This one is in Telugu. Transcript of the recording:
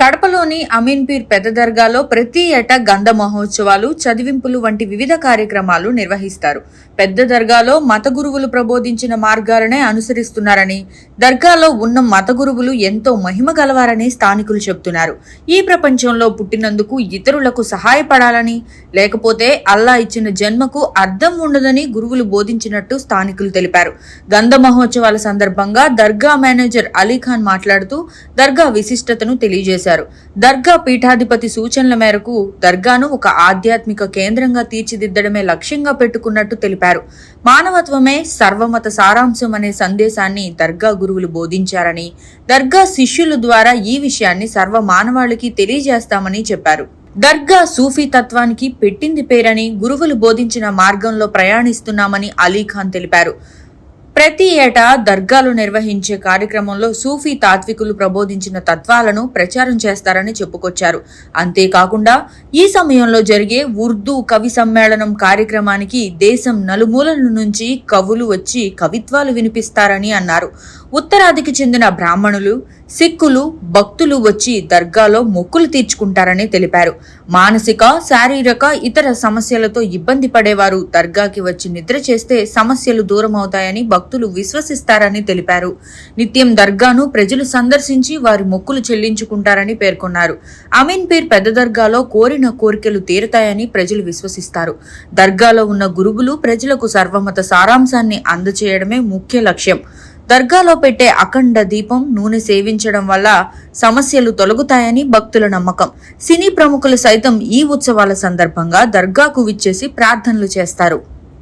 కడపలోని అమీన్పీర్ పెద్ద దర్గాలో ప్రతి ఏటా గంధ మహోత్సవాలు చదివింపులు వంటి వివిధ కార్యక్రమాలు నిర్వహిస్తారు. పెద్ద దర్గాలో మత గురువులు ప్రబోధించిన మార్గాలనే అనుసరిస్తున్నారని దర్గాలో ఉన్న మత గురువులు ఎంతో మహిమ గలవారని స్థానికులు చెబుతున్నారు. ఈ ప్రపంచంలో పుట్టినందుకు ఇతరులకు సహాయపడాలని లేకపోతే అల్లా ఇచ్చిన జన్మకు అర్థం ఉండదని గురువులు బోధించినట్టు స్థానికులు తెలిపారు. గంధ మహోత్సవాల సందర్భంగా దర్గా మేనేజర్ అలీఖాన్ మాట్లాడుతూ దర్గా విశిష్టతను తెలియజేశారు. దర్గా పీఠాధిపతి సూచనల మేరకు దర్గాను ఒక ఆధ్యాత్మిక కేంద్రంగా తీర్చిదిద్దడమే లక్ష్యంగా పెట్టుకున్నట్టు తెలిపారు. మానవత్వమే సర్వమత సారాంశం అనే సందేశాన్ని దర్గా గురువులు బోధించారని దర్గా శిష్యుల ద్వారా ఈ విషయాన్ని సర్వ మానవాళికి తెలియజేస్తామని చెప్పారు. దర్గా సూఫీ తత్వానికి పెట్టింది పేరని గురువులు బోధించిన మార్గంలో ప్రయాణిస్తున్నామని అలీఖాన్ తెలిపారు. ప్రతి ఏటా దర్గాలు నిర్వహించే కార్యక్రమంలో సూఫీ తాత్వికులు ప్రబోధించిన తత్వాలను ప్రచారం చేస్తారని చెప్పుకొచ్చారు. అంతేకాకుండా ఈ సమయంలో జరిగే ఉర్దూ కవి సమ్మేళనం కార్యక్రమానికి దేశం నలుమూలల నుంచి కవులు వచ్చి కవిత్వాలు వినిపిస్తారని అన్నారు. ఉత్తరాదికి చెందిన బ్రాహ్మణులు సిక్కులు భక్తులు వచ్చి దర్గాలో మొక్కులు తీర్చుకుంటారని తెలిపారు. మానసిక శారీరక ఇతర సమస్యలతో ఇబ్బంది పడేవారు దర్గాకి వచ్చి నిద్ర చేస్తే సమస్యలు దూరమవుతాయని భక్తులు భక్తులు విశ్వసిస్తారని తెలిపారు. నిత్యం దర్గాను ప్రజలు సందర్శించి వారి మొక్కులు చెల్లించుకుంటారని పేర్కొన్నారు. అమీన్పీర్ పెద్ద దర్గాలో కోరిన కోరికలు తీరతాయని ప్రజలు విశ్వసిస్తారు. దర్గాలో ఉన్న గురువులు ప్రజలకు సర్వమత సారాంశాన్ని అందచేయడమే ముఖ్య లక్ష్యం. దర్గాలో పెట్టే అఖండ దీపం నూనె సేవించడం వల్ల సమస్యలు తొలగుతాయని భక్తుల నమ్మకం. సినీ ప్రముఖులు సైతం ఈ ఉత్సవాల సందర్భంగా దర్గాకు విచ్చేసి ప్రార్థనలు చేస్తారు.